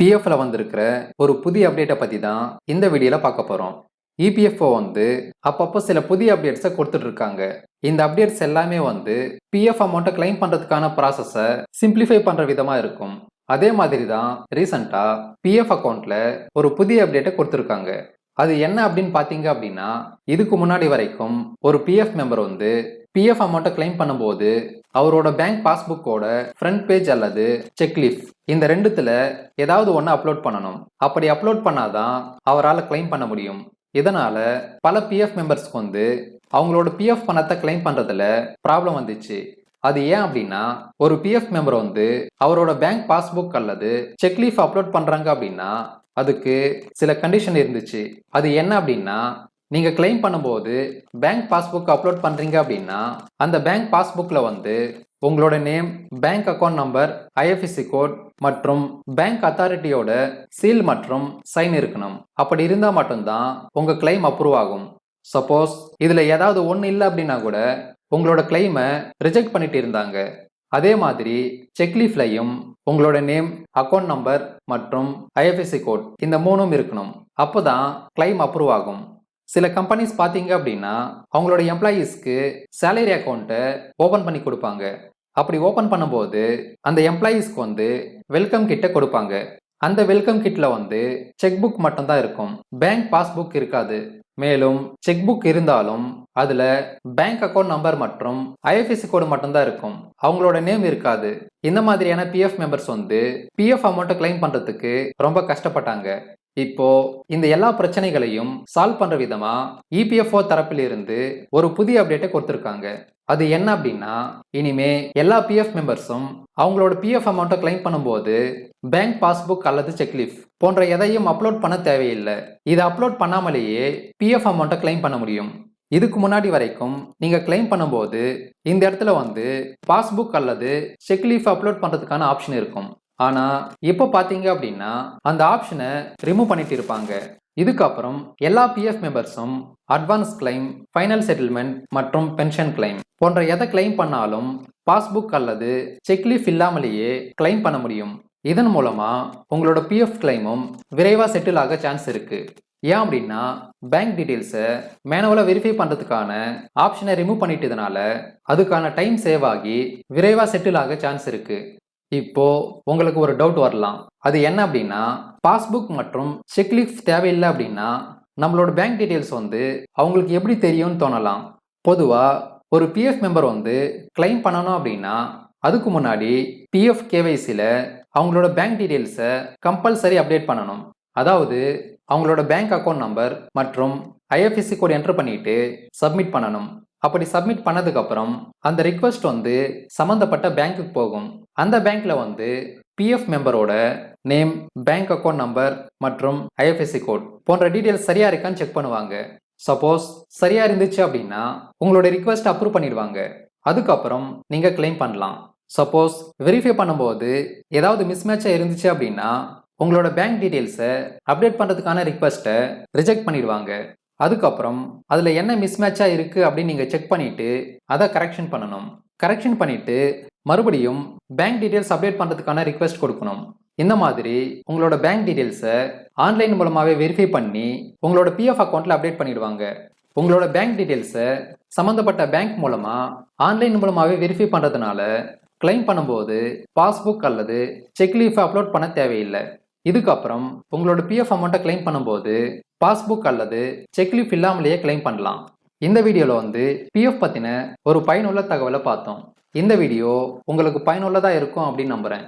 பிஎஃப்ல வந்திருக்கிற ஒரு புதிய அப்டேட்டை பற்றி தான் இந்த வீடியோவில் பார்க்க போகிறோம் இபிஎஃப்ஓ வந்து அப்பப்போ சில புதிய அப்டேட்ஸை கொடுத்துட்டு இருக்காங்க இந்த அப்டேட்ஸ் எல்லாமே வந்து பிஎஃப் அமௌண்ட்டை கிளைம் பண்ணுறதுக்கான ப்ராசஸை சிம்பிளிஃபை பண்ணுற விதமாக இருக்கும். அதே மாதிரி தான் ரீசண்டாக பிஎஃப் அக்கௌண்ட்டில் ஒரு புதிய அப்டேட்டை கொடுத்துருக்காங்க. அது என்ன அப்படின்னு பார்த்தீங்க அப்படின்னா இதுக்கு முன்னாடி வரைக்கும் ஒரு பிஎஃப் மெம்பர் வந்து பிஎஃப் அமௌண்ட்டை கிளைம் பண்ணும்போது அவரோட பேங்க் பாஸ்புக்கோட ஃப்ரண்ட் பேஜ் அல்லது செக்லிஃப் இந்த ரெண்டுத்துல ஏதாவது ஒன்று அப்லோட் பண்ணணும். அப்படி அப்லோட் பண்ணாதான் அவரால் கிளைம் பண்ண முடியும். இதனால பல பிஎஃப் மெம்பர்ஸ்க்கு வந்து அவங்களோட பிஎஃப் பணத்தை கிளைம் பண்ணுறதுல ப்ராப்ளம் வந்துச்சு. அது ஏன் அப்படின்னா ஒரு பிஎஃப் மெம்பர் வந்து அவரோட பேங்க் பாஸ்புக் அல்லது செக்லீஃப் அப்லோட் பண்ணுறாங்க அப்படின்னா அதுக்கு சில கண்டிஷன் இருந்துச்சு. அது என்ன அப்படின்னா நீங்கள் கிளைம் பண்ணும்போது பேங்க் பாஸ்புக் அப்லோட் பண்ணுறீங்க அப்படின்னா அந்த பேங்க் பாஸ்புக்கில் வந்து உங்களோட name bank account number IFSC code மற்றும் பேங்க் அத்தாரிட்டியோட சீல் மற்றும் சைன் இருக்கணும். அப்படி இருந்தால் மட்டும்தான் உங்கள் கிளைம் அப்ரூவ் ஆகும். சப்போஸ் இதில் ஏதாவது ஒன்று இல்லை அப்படின்னா கூட உங்களோட கிளைமை ரிஜெக்ட் பண்ணிட்டு இருந்தாங்க. அதே மாதிரி செக்லீஃப்லையும் உங்களோட நேம் அக்கவுண்ட் நம்பர் மற்றும் ஐஎஃப்எஸ்சி கோட் இந்த மூணும் இருக்கணும். அப்போ தான் கிளைம் அப்ரூவ் ஆகும். சில கம்பெனிஸ் பார்த்தீங்க அப்படின்னா அவங்களோட எம்ப்ளாயீஸ்க்கு சேலரி அக்கௌண்ட்டை ஓப்பன் பண்ணி கொடுப்பாங்க. அப்படி ஓப்பன் பண்ணும்போது அந்த எம்ப்ளாயீஸ்க்கு வந்து வெல்கம் கிட்ட கொடுப்பாங்க. அந்த வெல்கம் கிட்ல வந்து செக் புக் மட்டும்தான் இருக்கும். பேங்க் பாஸ்புக் இருக்காது. மேலும் செக் புக் இருந்தாலும் அதுல பேங்க் அக்கவுண்ட் நம்பர் மற்றும் ஐஎஃப்எஸ்சி கோடு மட்டும்தான் இருக்கும். அவங்களோட நேம் இருக்காது. இந்த மாதிரியான பிஎஃப் மெம்பர்ஸ் வந்து பிஎஃப் அமௌண்ட்டை கிளைம் பண்றதுக்கு ரொம்ப கஷ்டப்பட்டாங்க. இப்போ இந்த எல்லா பிரச்சனைகளையும் சால்வ் பண்ற விதமா இபிஎஃப்ஓ தரப்பில் இருந்து ஒரு புதிய அப்டேட்டை கொடுத்துருக்காங்க. அது என்ன அப்படின்னா இனிமே எல்லா பிஎஃப் மெம்பர்ஸும் அவங்களோட பிஎஃப் அமௌண்ட்டை கிளைம் பண்ணும்போது பேங்க் பாஸ்புக் அல்லது செக்லீஃப் போன்ற எதையும் அப்லோட் பண்ண தேவையில்லை. இதை அப்லோட் பண்ணாமலேயே பிஎஃப் அமௌண்ட்டை கிளைம் பண்ண முடியும். இதுக்கு முன்னாடி வரைக்கும் நீங்க கிளைம் பண்ணும்போது இந்த இடத்துல வந்து பாஸ்புக் அல்லது செக்லீஃப் அப்லோட் பண்றதுக்கான ஆப்ஷன் இருக்கும். ஆனா இப்போ பாத்தீங்க அப்படின்னா அந்த ஆப்ஷனை ரிமூவ் பண்ணிட்டு இருப்பாங்க. இதுக்கப்புறம் எல்லா பிஎஃப் மெம்பர்ஸும் அட்வான்ஸ் கிளைம் ஃபைனல் செட்டில்மெண்ட் மற்றும் பென்ஷன் கிளைம் போன்ற எதை கிளைம் பண்ணாலும் பாஸ்புக் அல்லது செக்லீஃப் இல்லாமலேயே கிளைம் பண்ண முடியும். இதன் மூலமா உங்களோட பிஎஃப் கிளைமும் விரைவா செட்டில் ஆக சான்ஸ் இருக்கு. ஏன் அப்படின்னா பேங்க் டீட்டெயில்ஸை மேனுவலாக வெரிஃபை பண்ணுறதுக்கான ஆப்ஷனை ரிமூவ் பண்ணிட்டதுனால அதுக்கான டைம் சேவ் ஆகி விரைவாக செட்டில் ஆக சான்ஸ் இருக்குது இப்போ உங்களுக்கு ஒரு டவுட் வரலாம். அது என்ன அப்படின்னா பாஸ்புக் மற்றும் செக்லீஃப் தேவையில்லை அப்படின்னா நம்மளோட பேங்க் டீட்டெயில்ஸ் வந்து அவங்களுக்கு எப்படி தெரியும்னு தோணலாம். பொதுவாக ஒரு பிஎஃப் மெம்பர் வந்து கிளைம் பண்ணணும் அப்படின்னா அதுக்கு முன்னாடி பிஎஃப் கேவைசியில் அவங்களோட பேங்க் டீட்டெயில்ஸை கம்பல்சரி அப்டேட் பண்ணணும். அதாவது அவங்களோட பேங்க் அக்கவுண்ட் நம்பர் மற்றும் ஐஎஃப்எஸ்சி கோட் என்டர் பண்ணிட்டு சப்மிட் பண்ணணும். அப்படி சப்மிட் பண்ணதுக்கப்புறம் அந்த ரிக்வெஸ்ட் வந்து சம்மந்தப்பட்ட பேங்க்குக்கு போகும். அந்த பேங்க்ல வந்து பிஎஃப் மெம்பரோட நேம் பேங்க் அக்கவுண்ட் நம்பர் மற்றும் ஐஎஃப்எஸ்சி கோட் போன்ற டீட்டெயில்ஸ் சரியா இருக்கான்னு செக் பண்ணுவாங்க. சப்போஸ் சரியா இருந்துச்சு அப்படின்னா உங்களோட ரிக்வெஸ்ட் அப்ரூவ் பண்ணிடுவாங்க. அதுக்கப்புறம் நீங்க கிளைம் பண்ணலாம். சப்போஸ் வெரிஃபை பண்ணும்போது ஏதாவது மிஸ்மேட்சாக இருந்துச்சு அப்படின்னா உங்களோட பேங்க் டீட்டெயில்ஸை அப்டேட் பண்ணுறதுக்கான ரிக்வெஸ்ட்டை ரிஜெக்ட் பண்ணிடுவாங்க. அதுக்கப்புறம் அதில் என்ன மிஸ்மேட்சாக இருக்குது அப்படின்னு நீங்கள் செக் பண்ணிவிட்டு அதை கரெக்ஷன் பண்ணணும். கரெக்ஷன் பண்ணிவிட்டு மறுபடியும் பேங்க் டீட்டெயில்ஸ் அப்டேட் பண்ணுறதுக்கான ரிக்வெஸ்ட் கொடுக்கணும். இந்த மாதிரி உங்களோட பேங்க் டீட்டெயில்ஸை ஆன்லைன் மூலமாகவே வெரிஃபை பண்ணி உங்களோட பிஎஃப் அக்கௌண்ட்டில் அப்டேட் பண்ணிடுவாங்க. உங்களோட பேங்க் டீட்டெயில்ஸை சம்மந்தப்பட்ட பேங்க் மூலமாக ஆன்லைன் மூலமாகவே வெரிஃபை பண்ணுறதுனால கிளைம் பண்ணும்போது பாஸ்புக் அல்லது செக் லீஃபை அப்லோட் பண்ண தேவையில்லை. இதுக்கப்புறம் உங்களோட பிஎஃப் அமௌண்ட்டை கிளைம் பண்ணும்போது பாஸ்புக் அல்லது செக் லீஃப் இல்லாமலேயே கிளைம் பண்ணலாம். இந்த வீடியோவில் வந்து பிஎஃப் பற்றின ஒரு பயனுள்ள தகவலை பார்த்தோம். இந்த வீடியோ உங்களுக்கு பயனுள்ளதாக இருக்கும் அப்படின்னு நம்புகிறேன்